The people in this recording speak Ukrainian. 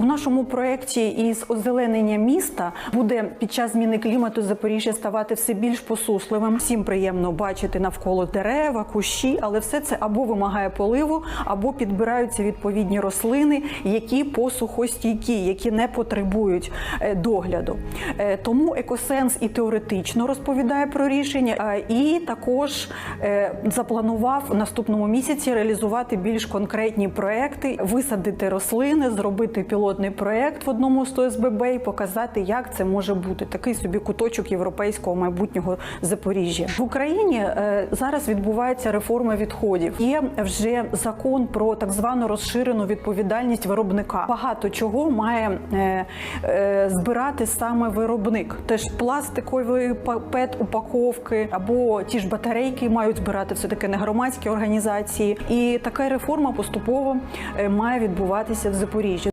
У нашому проєкті із озеленення міста буде під час зміни клімату Запоріжжя ставати все більш посусливим. Всім приємно бачити навколо дерева, кущі, але все це або вимагає поливу, або підбираються відповідні рослини, які посухостійкі, які не потребують е, догляду. Е, Тому екосенс і теоретично розповідає про рішення, і також е, запланував в наступному місяці реалізувати більш конкретні проекти, висадити рослини, зробити пілотний проект в одному з ОСББ і показати, як це може бути. Такий собі куточок європейського майбутнього Запоріжжя в Україні. е, Зараз відбувається реформа відходів. Є вже закон про так звану розширену відповідальність виробника. Багато чого має е, е, збирати саме виробник. Теж пластикові пет упаковки або ті ж батарейки мають збирати все таки не громадські організації. І така реформа поступово має відбуватися в Запоріжжі.